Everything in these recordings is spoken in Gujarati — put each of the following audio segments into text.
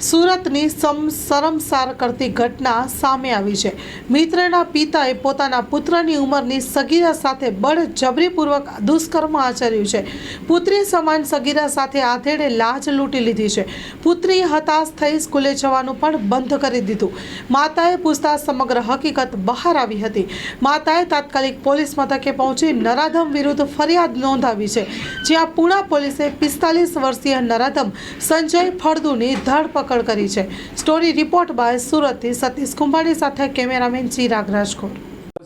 સુરતની શરમસાર કરતી ઘટના સામે આવી છે. મિત્રના પિતાએ પોતાના પુત્રની ઉંમરની સગીરા સાથે બળજબરીપૂર્વક દુષ્કર્મ આચર્યું છે. પુત્રી સમાન સગીરા સાથે આધેડે લાજ લૂંટી લીધી છે. પુત્રી હતાશ થઈ સ્કૂલે જવાનું પણ બંધ કરી દીધું. માતાએ પૂછતા સમગ્ર હકીકત બહાર આવી હતી. માતાએ તાત્કાલિક પોલીસ મથકે પહોંચી નરાધમ વિરુદ્ધ ફરિયાદ નોંધાવી છે. જ્યાં પુણા પોલીસે પિસ્તાલીસ વર્ષીય નરાધમ સંજય ફળદુની ધરપકડ કરી છે. સ્ટોરી રિપોર્ટ બાય સુરતથી સતીશ કુંભાણી સાથે કેમેરામેન ચિરાગ રાજકોટ.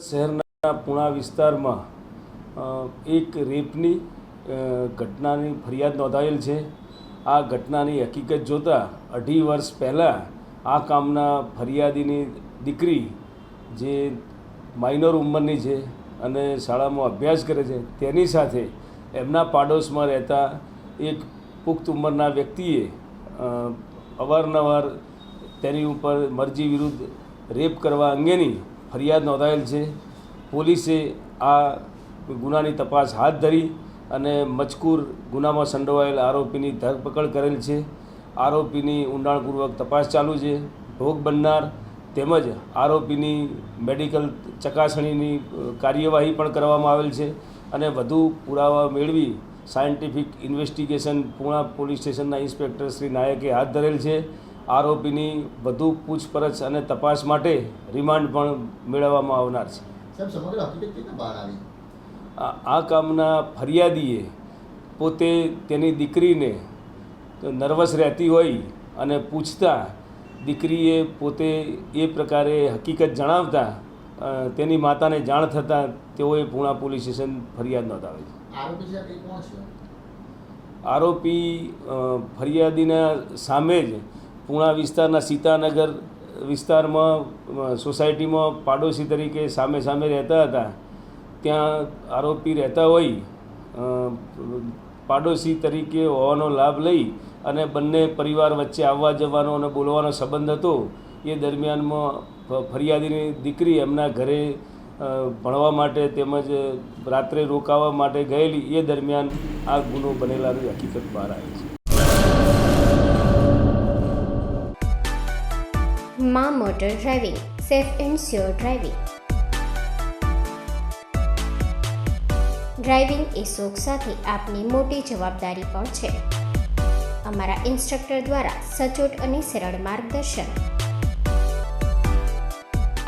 શહેરના પુણા વિસ્તારમાં એક રેપની ઘટનાની ફરિયાદ નોંધાયેલ છે. આ ઘટનાની હકીકત જોતાં અઢી વર્ષ પહેલાં આ કામના ફરિયાદીની દીકરી, જે માઇનોર ઉંમરની છે અને શાળામાં અભ્યાસ કરે છે, તેની સાથે એમના પાડોશમાં રહેતા એક પુખ્ત ઉંમરના વ્યક્તિએ અવારનવાર તેની ઉપર મરજી વિરુદ્ધ રેપ કરવા અંગેની ફરિયાદ નોંધાયેલ છે. પોલીસે આ ગુનાની તપાસ હાથ ધરી અને મજકૂર ગુનામાં સંડોવાયેલ આરોપીની ધરપકડ કરેલ છે. આરોપીની ઊંડાણપૂર્વક તપાસ ચાલુ છે. ભોગ બનનાર તેમજ આરોપીની મેડિકલ ચકાસણીની કાર્યવાહી પણ કરવામાં આવેલ છે અને વધુ પુરાવા મેળવી સાયન્ટિફિક ઇન્વેસ્ટિગેશન પૂણા પોલીસ સ્ટેશનના ઇન્સ્પેક્ટર શ્રી નાયકે હાથ ધરેલ છે. આરોપીની વધુ પૂછપરછ અને તપાસ માટે રિમાન્ડ પણ મેળવવામાં આવનાર છે. આ આ કામના ફરિયાદીએ પોતે તેની દીકરીને નર્વસ રહેતી હોય અને પૂછતા દીકરીએ પોતે એ પ્રકારે હકીકત જણાવતા તેની માતાને જાણ થતાં તેઓએ પૂણા પોલીસ સ્ટેશન ફરિયાદ નોંધાવી છે આરોપી ફરિયાદીના સામે જ પૂણા વિસ્તારના સીતાનગર વિસ્તારમાં સોસાયટીમાં પાડોશી તરીકે સામે સામે રહેતા હતા. ત્યાં આરોપી રહેતા હોય પાડોશી તરીકે હોવાનો લાભ લઈ અને બંને પરિવાર વચ્ચે આવવા જવાનો અને બોલવાનો સંબંધ હતો. એ દરમિયાનમાં ફરિયાદીની દીકરી એમના ઘરે ભણવા માટે તેમજ રાત્રે રોકાવા માટે ગયેલી, એ દરમિયાન આ ગુનો બનેલાની હકીકત બહાર આવી છે. મા motor driving, safe and sure driving. Driving એ શોખ સાથે આપની મોટી જવાબદારી પણ છે. અમારા ઇન્સ્ટ્રક્ટર દ્વારા સચોટ અને સરળ માર્ગદર્શન.